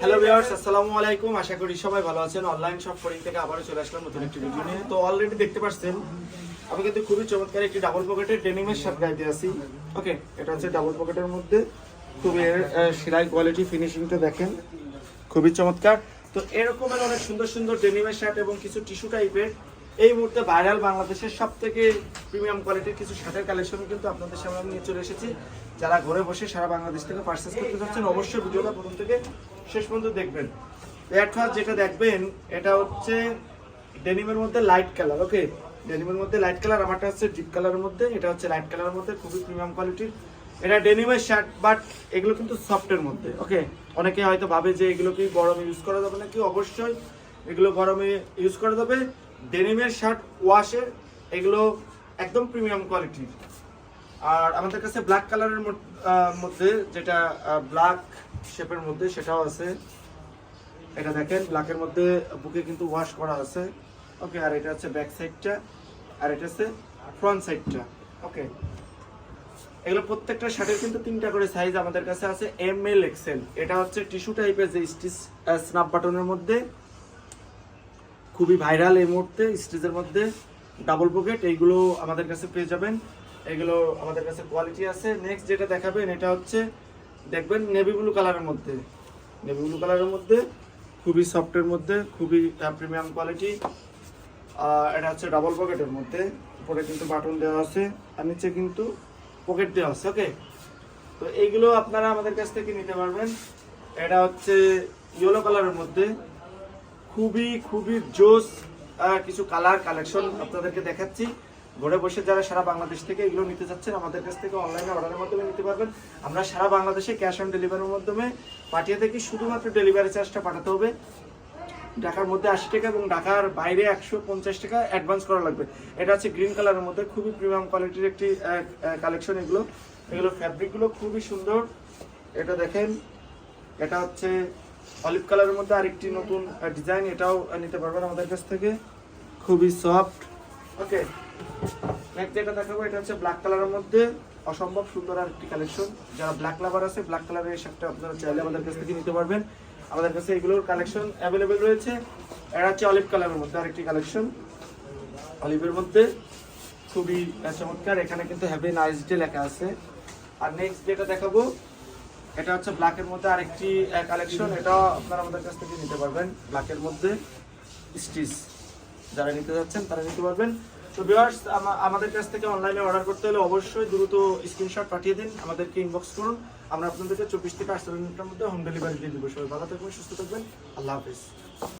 Hello viewers আসসালামু আলাইকুম। আশা করি সবাই ভালো আছেন। অনলাইন শপ ফরিং থেকে আবারও চলে আসলাম নতুন একটি ভিডিও নিয়ে। তো অলরেডি দেখতে পাচ্ছেন, আমি কিন্তু খুবই চমৎকার একটি ডাবল পকেটের ডেনিমের শার্ট গাইতে আছি। ওকে এটা হচ্ছে ডাবল পকেটের মধ্যে। খুবই সেলাই কোয়ালিটি ফিনিশিংটা দেখেন। খুবই চমৎকার। তো এরকমের অনেক সুন্দর সুন্দর ডেনিমের শার্ট এবং কিছু টিস্যু টাইপের এই মুহূর্তে ভাইরাল বাংলাদেশের সব থেকে প্রিমিয়াম কোয়ালিটির কিছু শার্টের কালেকশন কিন্তু আপনাদের সামনে আমি নিয়ে চলে এসেছি। যারা ঘরে বসে সারা বাংলাদেশ থেকে পার্চেস করতে চাচ্ছেন অবশ্যই ভিডিওটা প্রথম থেকে শেষ পর্যন্ত দেখবেন। এর যেটা দেখবেন, এটা হচ্ছে ডেনিমের মধ্যে লাইট কালার ওকে ডেনিমের মধ্যে লাইট কালার আমারটা হচ্ছে ডিপ কালারের মধ্যে, এটা হচ্ছে লাইট কালারের মধ্যে, খুবই প্রিমিয়াম কোয়ালিটির এটা ডেনিমের শার্ট বাট এগুলো কিন্তু সফটের মধ্যে ওকে অনেকে হয়তো ভাবে যে এগুলো কি গরমে ইউজ করা যাবে নাকি? অবশ্যই এগুলো গরমে ইউজ করা যাবে। ডেনিমের শার্ট ওয়াশের এগুলো একদম প্রিমিয়াম কোয়ালিটির আর আমাদের কাছে ব্ল্যাক কালারের মধ্যে যেটা ব্ল্যাক শেপের মধ্যে সেটাও আছে। এটা দেখেন ব্ল্যাকের মধ্যে বুকে কিন্তু ওয়াশ করা আছে। ওকে আর এটা হচ্ছে ব্যাক সাইডটা আর এটা হচ্ছে ফ্রন্ট সাইডটা ওকে এগুলো প্রত্যেকটা শার্টের কিন্তু তিনটা করে সাইজ আমাদের কাছে আছে এম এল এক্সেল এটা হচ্ছে টিস্যু টাইপের যে স্টিচ স্ন্যাপ বাটনের মধ্যে। খুবই ভাইরাল এই মুহূর্তে, স্টেজের মধ্যে ডাবল পকেট এইগুলো আমাদের কাছে পেয়ে যাবেন। এগুলো আমাদের কাছে কোয়ালিটি আছে। নেক্সট যেটা দেখাবেন, এটা হচ্ছে, দেখবেন নেভি ব্লু কালারের মধ্যে। নেভি ব্লু কালারের মধ্যে, খুবই সফটের মধ্যে, খুবই প্রিমিয়াম কোয়ালিটি এটা হচ্ছে ডাবল পকেটের মধ্যে। উপরে কিন্তু বাটন দেওয়া আছে, আর নিচে কিন্তু পকেট দেওয়া আছে ওকে তো এইগুলো আপনারা আমাদের কাছ থেকে নিতে পারবেন। এটা হচ্ছে ইয়েলো কালারের মধ্যে। খুবই খুবই জোস কিছু কালার কালেকশন আপনাদেরকে দেখাচ্ছি। ঘরে বসে যারা সারা বাংলাদেশ থেকে এগুলো নিতে চাচ্ছেন আমাদের কাছ থেকে অনলাইনে অর্ডারের মাধ্যমে নিতে পারবেন। আমরা সারা বাংলাদেশে ক্যাশ অন ডেলিভারির মাধ্যমে পাঠিয়ে থাকি, শুধুমাত্র ডেলিভারি চার্জটা পাঠাতে হবে। ঢাকার মধ্যে আশি টাকা এবং ঢাকার বাইরে একশো পঞ্চাশ টাকা অ্যাডভান্স করা লাগবে। এটা হচ্ছে গ্রিন কালারের মধ্যে, খুবই প্রিমিয়াম কোয়ালিটির একটি কালেকশন এগুলো। এগুলো ফ্যাব্রিকগুলো খুবই সুন্দর। এটা দেখেন, এটা হচ্ছে অলিভ কালারের মধ্যে আরেকটি নতুন ডিজাইন এটাও নিতে পারবেন আমাদের কাছ থেকে। খুবই সফট ওকে নেক্সট যেটা দেখাবো, এটা হচ্ছে ব্ল্যাক কালারের মধ্যে অসম্ভব সুন্দর আরেকটি কালেকশন যারা ব্ল্যাক লাভার আছে ব্ল্যাক কালারের শার্টটা আপনারা চাইলে আমাদের কাছ থেকে নিতে পারবেন। আমাদের কাছে এগুলোর কালেকশন অ্যাভেলেবেল রয়েছে। এটা হচ্ছে অলিভ কালারের মধ্যে আরেকটি কালেকশন অলিভের মধ্যে খুবই চমৎকার। এখানে কিন্তু হ্যাভি নাইস ডে লেখা আছে। আর নেক্সট যেটা দেখাবো এটা হচ্ছে ব্ল্যাকের মধ্যে আরেকটি কালেকশন এটা আপনারা আমাদের কাছ থেকে নিতে পারবেন। ব্ল্যাকের মধ্যে স্টিচ যারা নিতে যাচ্ছেন, তারা নিতে পারবেন। তো ভিউয়ার্স আমাদের কাছ থেকে অনলাইনে অর্ডার করতে হলে অবশ্যই দ্রুত স্ক্রিনশট পাঠিয়ে দিন, আমাদেরকে ইনবক্স করুন। আমরা আপনাদেরকে চব্বিশ থেকে আটচল্লিশ মিনিটের মধ্যে হোম ডেলিভারি দিয়ে দেবো। সবাই ভালো থাকবেন, সুস্থ থাকবেন। আল্লাহ হাফিজ।